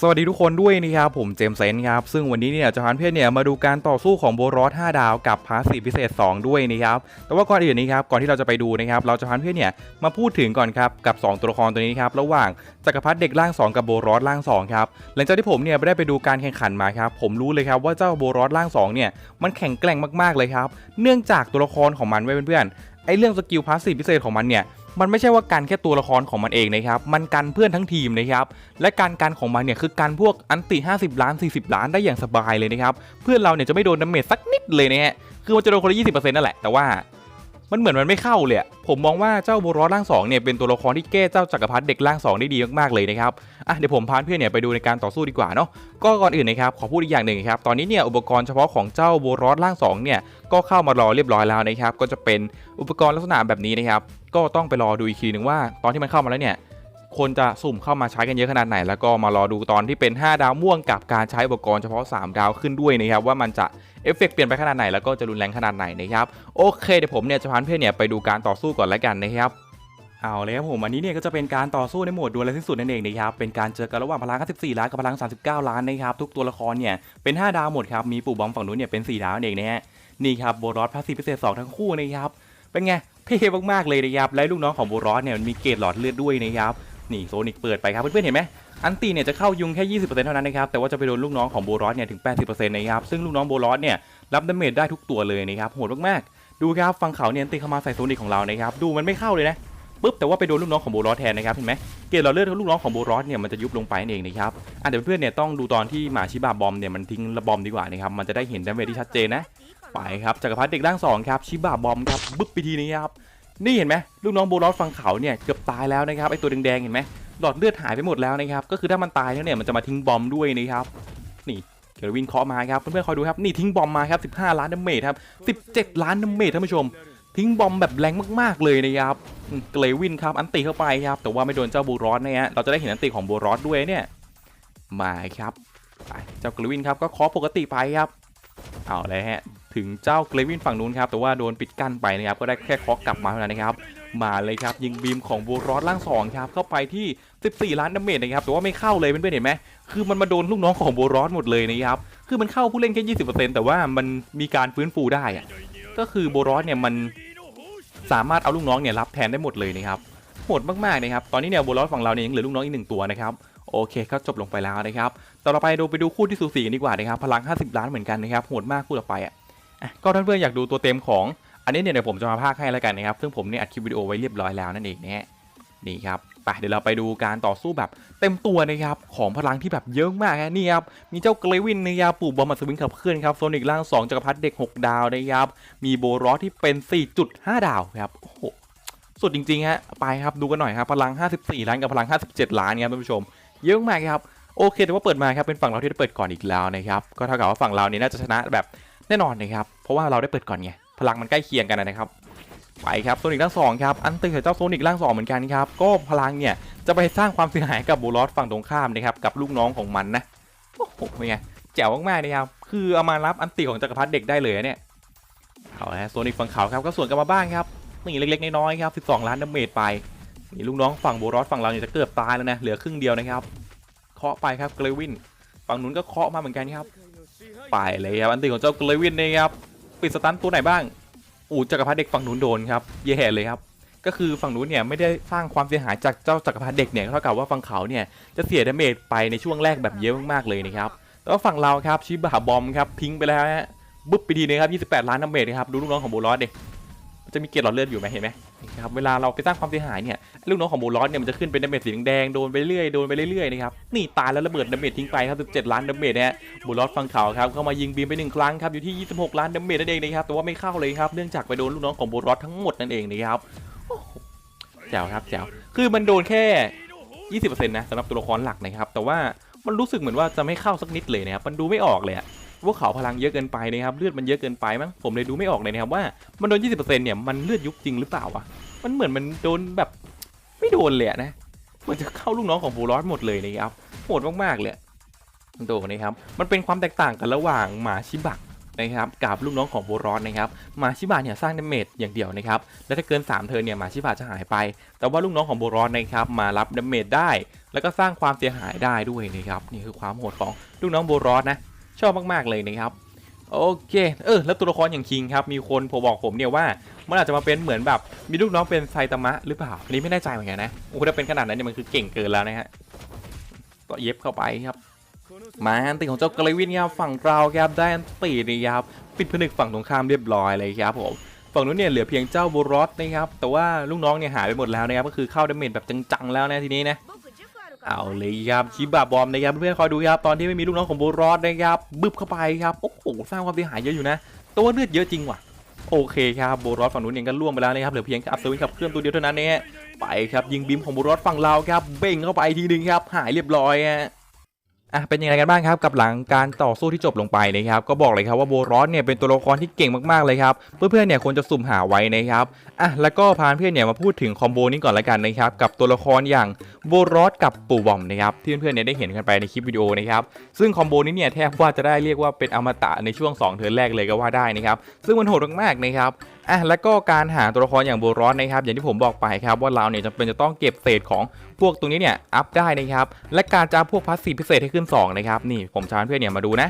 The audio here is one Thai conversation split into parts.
สวัสดีทุกคนด้วยนะครับผมเจมส์เซนครับซึ่งวันนี้เนี่ยจะพาเพื่อนเนี่ยมาดูการต่อสู้ของโบรอส5ดาวกับพาสีพิเศษ 2 ด้วยนะครับแต่ว่าก่อนอื่นนี้ครับก่อนที่เราจะไปดูนะครับเราจะพาเพื่อนเนี่ยมาพูดถึงก่อนครับกับ 2 ตัวละครตัวนี้ครับระหว่างจักรพรรดิเด็กร่าง 2 กับโบรอสร่าง2ครับหลังจากที่ผมเนี่ยได้ไปดูการแข่งขันมาครับผมรู้เลยครับว่าเจ้าโบรอสร่าง2เนี่ยมันแข็งแกร่งมากๆเลยครับเนื่องจากตัวละครของมันไว้ยเพื่อนๆไอเรื่องสกิลพาสีพิเศษของมันเนี่ย มันไม่ใช่ว่ากันแค่ตัวละครของมันเองนะครับ มันกันเพื่อนทั้งทีมนะครับ และการกันของมันเนี่ยคือการพวกอันติ 50 ล้าน 40 ล้านได้อย่างสบายเลยนะครับ เพื่อนเราเนี่ยจะไม่โดนดาเมจสักนิดเลยนะฮะ คือมันจะโดนคนละ20%นั่นแหละ แต่ว่า มันเหมือนมันไม่เข้าเลยผมมองว่าเจ้าโบรอสร่าง2เนี่ยเป็นตัวละครที่แก้เจ้าจักรพรรดิเด็กร่าง2ได้ดีมากๆเลยนะครับอะเดี๋ยวผมพาเพื่อนเนี่ยไปดูในการต่อสู้ดีกว่าเนาะก็ก่อนอื่นนะครับขอพูดอีกอย่างหนึ่งครับตอนนี้เนี่ยอุปกรณ์เฉพาะของเจ้าโบรอสร่าง2เนี่ยก็เข้ามารอเรียบร้อยแล้วนะครับก็จะเป็นอุปกรณ์ลักษณะแบบนี้นะครับก็ต้องไปรอดูอีกทีหนึ่งว่า ตอนที่มันเข้ามาแล้วเนี่ยคนจะสุ่มเข้ามาใช้กันเยอะขนาดไหน แล้วก็มารอดูตอนที่เป็น 5 ดาวม่วงกับการใช้อุปกรณ์เฉพาะ 3 ดาวขึ้นด้วยนะครับว่ามันจะ เอฟเฟกต์เปลี่ยนไปขนาดไหนแล้วก็จะรุนแรงขนาดไหนนะครับโอเคเดี๋ยวผมเนี่ยจะพาเพื่อนเนี่ยไปดูการต่อสู้ก่อนแล้วกันนะครับเอาเลยครับผมอันนี้เนี่ยก็จะเป็นการต่อสู้ในโหมดดวลและสิ้นสุดนั่นเองนะครับเป็นการเจอกันระหว่างพลัง54ล้านกับพลัง 39 ล้านนะครับทุกตัวละครเนี่ยเป็น 5 ดาวหมดครับมีปู่บอมฝั่งนู้นเนี่ยเป็น 4 ดาวนั่นเองนะฮะนี่ครับโบรอสพาสีพิเศษ 2 ทั้งคู่นะครับเป็นไงเท่มากๆเลยนะครับและลูกน้องของโบรอสเนี่ยมันมีเกรดหลอดเลือดด้วยนะครับ นี่โซนิกเปิดไปครับเพื่อนๆเห็นไหมอันตีเนี่ยจะเข้ายุงแค่ 20%เท่านั้นนะครับ แต่ว่าจะไปโดนลูกน้องของโบรอสเนี่ยถึง 80%นะครับ ซึ่งลูกน้องโบรอสเนี่ยรับดาเมจได้ทุกตัวเลยนะครับ โหดมากๆ ดูครับฟังเขาเนี่ยอันตีเข้ามาใส่โซนิกของเรานะครับ ดูมันไม่เข้าเลยนะปุ๊บแต่ว่าไปโดนลูกน้องของโบรอสแทนนะครับเห็นไหมเกรดเราเลือดของลูกน้องของโบรอสเนี่ยมันจะยุบลงไปนั่นเองนะครับอะเดี๋ยวเพื่อนๆเนี่ยต้องดูตอนที่หมาชิบาบอมเนี่ยมันทิ้งระบอมดีกว่านะครับมันจะได้เห็นดาเมจที่ชัดเจนนะไปครับจักรพรรดิเด็กร่างสองครับชิบาบอมครับบึ๊บไปทีนี้ครับ นี่เห็นไหมลูกน้องโบรอสฝั่งเขาเนี่ยเกือบตายแล้วนะครับไอตัวแดงๆเห็นไหมหลอดเลือดหายไปหมดแล้วนะครับก็คือถ้ามันตายแล้วเนี่ยมันจะมาทิ้งบอมด้วยนะครับนี่เกลวินเคาะมาครับเพื่อนๆคอยดูครับนี่ทิ้งบอมมาครับ15 ล้านดาเมจครับ17 ล้านดาเมจท่านผู้ชม ทิ้งบอมแบบแรงมากๆเลยนะครับเกลวินครับอันตีเข้าไปครับแต่ว่าไม่โดนเจ้าบูรอสนะฮะเราจะได้เห็นอันตีของบูรอสด้วยเนี่ยมาครับเจ้าเกลวินครับก็เคาะปกติไปครับเอาเลยฮะ ถึงเจ้าเกลวินฝั่งนู้นครับแต่ว่าโดนปิดกั้นไปนะครับก็ได้แค่เคาะกลับมาเท่านั้นนะครับมาเลยครับยิงบีมของบูรอสล่างสองครับเข้าไปที่ 14 ล้านดาเมจนะครับแต่ว่าไม่เข้าเลยเพื่อนๆเห็นไหมคือมันมาโดนลูกน้องของบูรอสหมดเลยนะครับคือมันเข้าผู้เล่นแค่20%แต่ว่ามันมีการฟื้นฟูได้อะก็คือโบรอสเนี่ยมันสามารถเอาลูกน้องเนี่ยรับแทนได้หมดเลยนะครับโหดมากๆนะครับตอนนี้เนี่ยโบรอสฝั่งเราเนี่ยยังเหลือลูกน้องอีกหนึ่งตัวนะครับโอเคก็จบลงไปแล้วนะครับต่อไปดูไปดูคู่ที่สูสีกันดีกว่านะครับพลัง 50 ล้านเหมือนกันนะครับโหดมากคู่ต่อไปอะอะ ก็ท่านเพื่อนอยากดูตัวเต็มของอันนี้เนี่ยเดี๋ยวผมจะมาพากให้แล้วกันนะครับซึ่งผมเนี่ยอัดคลิปวิดีโอไว้เรียบร้อยแล้วนั่นเองนะฮะนี่ครับไปเดี๋ยวเราไปดูการต่อสู้แบบเต็มตัวนะครับของพลังที่แบบเยอะมากฮะนี่ครับมีเจ้าเกลวินนะครับปู่บอมมัสวิงขับเคลื่อนครับโซนิกล่าง2จักรพรรดิเด็ก 6 ดาวนะครับมีโบรอสที่เป็น 4.5 ดาวครับโอ้โหสุดจริงๆฮะไปครับดูกันหน่อยครับพลัง 54 ล้านกับพลัง 57 ล้านครับท่านผู้ชม เยอะมากครับโอเคแต่ว่าเปิดมาครับเป็นฝั่งเราที่ได้เปิดก่อนอีกแล้วนะครับก็เท่ากับว่าฝั่งเราเนี่ยน่าจะชนะแบบ แน่นอนนะครับ เพราะว่าเราได้เปิดก่อนไง พลังมันใกล้เคียงกันนะครับ ไปครับโซนิกล่างสองครับ อันตีกับเจ้าโซนิกล่างสองเหมือนกันครับ ก็พลังเนี่ยจะไปสร้างความเสียหายกับโบรอสฝั่งตรงข้ามนะครับกับลูกน้องของมันนะ โอ้โหเป็นไงแจ๋วมากๆนะครับ คือเอามารับอันติของจักรพรรดิเด็กได้เลยเนี่ย เอาละโซนิกฝั่งเขาครับก็สวนกลันมาบ้างครับนี่เล็กๆน้อยๆครับ 12 ล้านดาเมจไปนี่ลูกน้องฝั่งโบรอสฝั่งเราเนี่ยจะเกือบตายแล้วนะ เหลือครึ่งเดียวนะครับ เคาะไปครับเกลวิน ฝั่งนู้นก็เคาะมาเหมือนกันครับ ไปเลยครับอันติของเจ้าเกลวินนะครับปิดสตันตัวไหนบ้างอูจักรพรรดิเด็กฝั่งนู้นโดนครับแย่เลยครับก็คือฝั่งนู้นเนี่ยไม่ได้สร้างความเสียหายจากเจ้าจักรพรรดิเด็กเนี่ยเท่ากับว่าฝั่งเขาเนี่ยจะเสียดาเมจไปในช่วงแรกแบบเยอะมากๆเลยนะครับแต่ว่าฝั่งเราครับชิบะบอมครับพิ้งไปแล้วฮะบุ๊บไปทีนึงครับ28 ล้านดาเมจนะครับดูลูกน้องของโบลอสดิมัน จะมีเกล็ดหลอดเลือดอยู่ไหมเห็นไหมนี่ครับเวลาเราไปสร้างความเสียหายเนี่ยลูกน้องของโบลอสเนี่ยมันจะขึ้นเป็นดาเมจสีแดงโดนไปเรื่อยโดนไปเรื่อยๆนะครับนี่ตายแล้วระเบิดดาเมจทิ้งไปครับ17 ล้านดาเมจนะฮะโบลอสฝั่งเขาวครับเข้ามายิงบีมไปหนึ่งครั้งครับอยู่ที่ 26 ล้านดาเมจนั่นเองนะครับแต่ว่าไม่เข้าเลยครับเนื่องจากไปโดนลูกน้องของโบลอสทั้งหมดนั่นเองนะครับแจ๋วครับแจ๋วคือมันโดนแค่ 20%นะสำหรับตัวละครหลักนะครับแต่ว่ามันรู้สึกเหมือนว่าจะไม่เข้าสักนิดเลยนะครับมันดูไม่ออกเลยอะ ว่าเขาพลังเยอะเกินไปนะครับเลือดมันเยอะเกินไปมั้งผมเลยดูไม่ออกเลยนะครับว่ามันโดน 20%เนี่ยมันเลือดยุบจริงหรือเปล่าวะมันเหมือนมันโดนแบบไม่โดนเลยอะนะมันจะเข้าลูกน้องของบูรอสหมดเลยนะครับโหดมากๆเลยอะโดนะครับมันเป็นความแตกต่างกันระหว่างหมาชิบะนะครับกับลูกน้องของโบรอสนะครับมาชิบะเนี่ยสร้างดาเมจอย่างเดียวนะครับและถ้าเกิน 3 เทิร์นเนี่ยมาชิบะจะหายไป แต่ว่าลูกน้องของโบรอสนะครับมารับดาเมจได้ แล้วก็สร้างความเสียหายได้ด้วยนะครับนี่คือความโหดของลูกน้องโบรอสนะ ชอบมากๆเลยนะครับโอเคเออแล้วตัวละครอย่างคิงครับมีคนผมบอกผมเนี่ยว่ามันอาจจะมาเป็นเหมือนแบบมีลูกน้องเป็นไซตามะหรือเปล่าอันนี้ไม่แน่ใจเหมือนกันนะโอ้โหถ้าเป็นขนาดนั้นเนี่ยมันคือเก่งเกินแล้วนะฮะก็เย็บเข้าไปครับมาอันติของเจ้ากรวินครับฝั่งเราครับได้อันตินะครับปิดผนึกฝั่งตรงข้ามเรียบร้อยเลยครับผมฝั่งนู้นเนี่ยเหลือเพียงเจ้าบูรอสนะครับแต่ว่าลูกน้องเนี่ยหายไปหมดแล้วนะครับก็คือเข้าดาเมจแบบจังๆแล้วนะทีนี้นะ เอาเลยครับชิบะบอมนะครับเพื่อนๆคอยดูครับตอนที่ไม่มีลูกน้องของบูรอดนะครับบึบเข้าไปครับโอ้โหสร้างความเสียหายเยอะอยู่นะ ตัวเลือดเยอะจริงว่ะโอเคครับบูรอดฝั่งนู้นเองก็ล่วงไปแล้วนะครับเหลือเพียงอัพสวินขับเคลื่อนตัวเดียวเท่านั้นเองไปครับยิงบิมของบูรอดฝั่งเราครับเบ่งเข้าไปทีหนึงครับหายเรียบร้อยฮะ อะเป็นยังไงกันบ้างครับกับหลังการต่อสู้ที่จบลงไปนะครับก็บอกเลยครับว่าโบรอสเนี่ยเป็นตัวละครที่เก่งมากๆเลยครับเพื่อนๆเนี่ยควรจะสุ่มหาไว้นะครับอะแล้วก็พาเพื่อนเนี่ยมาพูดถึงคอมโบนี้ก่อนละกันนะครับกับตัวละครอย่างโบรอสกับปู่บอมนะครับที่เพื่อนๆเนี่ยได้เห็นกันไปในคลิปวิดีโอนะครับซึ่งคอมโบนี้เนี่ยแทบว่าจะได้เรียกว่าเป็นอมตะในช่วง2เทิร์นแรกเลยก็ว่าได้นะครับซึ่งมันโหดมากๆนะครับ อะแล้วก็การหาตัวละครอย่างโบรอสนะครับ อย่างที่ผมบอกไปครับว่าเราเนี่ยจำเป็นจะต้องเก็บเศษของพวกตรงนี้เนี่ยอัพได้นะครับและการจะพวกพาสซีฟพิเศษให้ขึ้น2นะครับนี่ผมจะให้เพื่อนเนี่ยมาดูนะ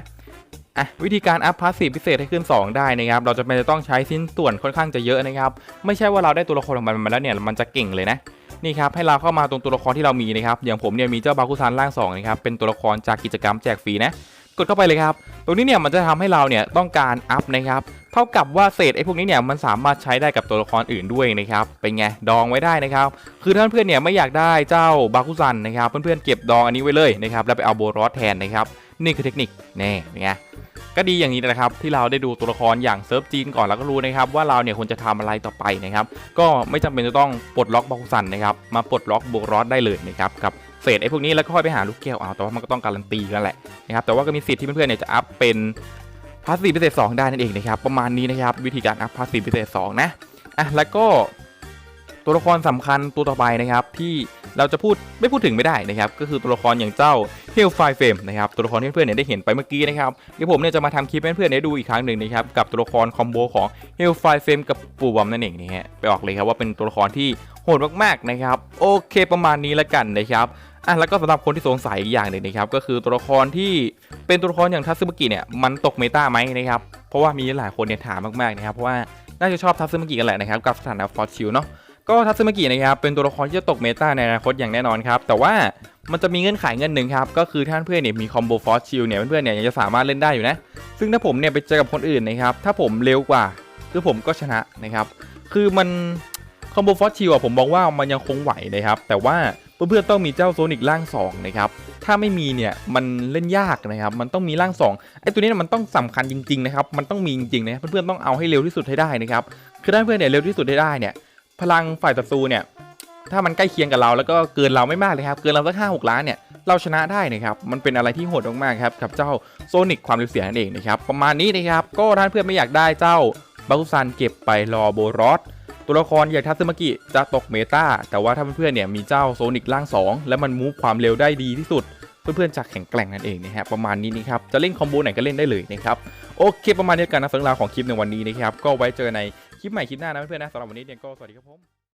อะวิธีการอัพพาสซีฟพิเศษให้ขึ้น 2 ได้นะครับ เราจะเป็นจะต้องใช้ชิ้นส่วนค่อนข้างจะเยอะนะครับ ไม่ใช่ว่าเราได้ตัวละครของมันมาแล้วเนี่ยมันจะเก่งเลยนะนี่ครับให้เราเข้ามาตรงตัวละครที่เรามีนะครับอย่างผมเนี่ยมีเจ้าบาคุซันร่าง2นะครับเป็นตัวละครจากกิจกรรมแจกฟรีนะ กดเข้าไปเลยครับ ตรงนี้เนี่ยมันจะทำให้เราเนี่ยต้องการอัพนะครับ เท่ากับว่าเศษไอ้พวกนี้เนี่ยมันสามารถใช้ได้กับตัวละครอื่นด้วยนะครับ เป็นไง ดองไว้ได้นะครับ คือท่านเพื่อนเนี่ยไม่อยากได้เจ้าบาคุซันนะครับ เพื่อนๆเก็บดองอันนี้ไว้เลยนะครับ แล้วไปเอาโบรอสแทนนะครับ นี่คือเทคนิคแน่เป็นไง ก็ดีอย่างนี้นะครับที่เราได้ดูตัวละครอย่างเซิร์ฟจีนก่อนแล้วก็รู้นะครับว่าเราเนี่ยควรจะทำอะไรต่อไปนะครับก็ไม่จำเป็นจะต้องปลดล็อกบาคุซันนะครับมาปลดล็อกโบรอสได้เลยนะครับกับเศษไอ้พวกนี้แล้วก็ค่อยไปหาลูกแก้วเอาแต่ว่ามันก็ต้องการันตีกันแหละนะครับแต่ว่าก็มีสิทธิ์ที่เพื่อนๆเนี่ยจะอัพเป็นพาสซีฟพิเศษ2ได้นั่นเองนะครับประมาณนี้นะครับวิธีการอัพพาสซีฟพิเศษ2นะอะแล้วก็ตัวละครสำคัญตัวต่อไปนะครับที่เราจะพูดไม่พูดถึงไม่ได้นะครับ ก็คือตัวละครอย่างเจ้า เฮลไฟเฟมนะครับตัวละครที่เพื่อนๆเนี่ยได้เห็นไปเมื่อกี้นะครับเดี๋ยวผมเนี่ยจะมาทำคลิปให้เพื่อนๆได้ดูอีกครั้งหนึ่งนะครับกับตัวละครคอมโบของเฮลไฟเฟมกับปูบอมนั่นเองนี่ฮะไปออกเลยครับว่าเป็นตัวละครที่โหดมากๆนะครับโอเคประมาณนี้แล้วกันนะครับอะแล้วก็สำหรับคนที่สงสัยอีกอย่างหนึ่งนะครับก็คือตัวละครที่เป็นตัวละครอย่างทัตสึมากิเนี่ยมันตกเมตาไหมนะครับเพราะว่ามีหลายคนเนี่ยถามมากๆนะครับเพราะว่าน่าจะชอบทัตสึมากิกันแหละนะครับกับสถานะฟอร์ชิลเนาะก็ทัตสึมากินะครับเป็นตัวละครที่จะตกเมตาในอนาคตอย่างแน่นอนครับแต่ว่า มันจะมีเงื่อนไขเงื่อนหนึ่งครับ ก็คือท่านเพื่อนเนี่ยมีคอมโบฟอสชิลเนี่ยเพื่อนๆเนี่ยยังจะสามารถเล่นได้อยู่นะ ซึ่งถ้าผมเนี่ยไปเจอกับคนอื่นนะครับ ถ้าผมเร็วกว่าคือผมก็ชนะนะครับ คือมันคอมโบฟอสชิลอะผมมองว่ามันยังคงไหวนะครับ แต่ว่าเพื่อนๆต้องมีเจ้าโซนิกร่าง2นะครับ ถ้าไม่มีเนี่ยมันเล่นยากนะครับ มันต้องมีร่าง2ไอ้ตัวนี้มันต้องสำคัญจริงๆนะครับ มันต้องมีจริงๆนะเพื่อนๆต้องเอาให้เร็วที่สุดให้ได้นะครับ คือถ้าเพื่อนเนี่ยเร็วที่สุดให้ได้เนี่ย พลังฝ่ายศัตรูเนี่ย ถ้ามันใกล้เคียงกับเราแล้วก็เกินเราไม่มากเลยครับ เกินเราสักห้าหกล้านเนี่ยเราชนะได้นะครับมันเป็นอะไรที่โหดมากๆครับกับเจ้าโซนิกความเร็วเสียงนั่นเองนะครับประมาณนี้นะครับก็ท่านเพื่อนไม่อยากได้เจ้าบาคุซันเก็บไปรอโบรอสตัวละครอย่างทัตสึมากิจะตกเมตาแต่ว่าถ้าเพื่อนๆเนี่ยมีเจ้าโซนิกร่าง 2 และมันมูฟความเร็วได้ดีที่สุด เพื่อนๆจะแข็งแกร่งนั่นเองนะฮะประมาณนี้นะครับจะเล่นคอมโบไหนก็เล่นได้เลยนะครับโอเคประมาณนี้กันนะสำหรับของคลิปในวันนี้นะครับก็ไว้เจอในคลิปใหม่คลิปหน้านะเพื่อนๆนะสำหรับวันนี้เนี่ยก็สวัสดีครับผม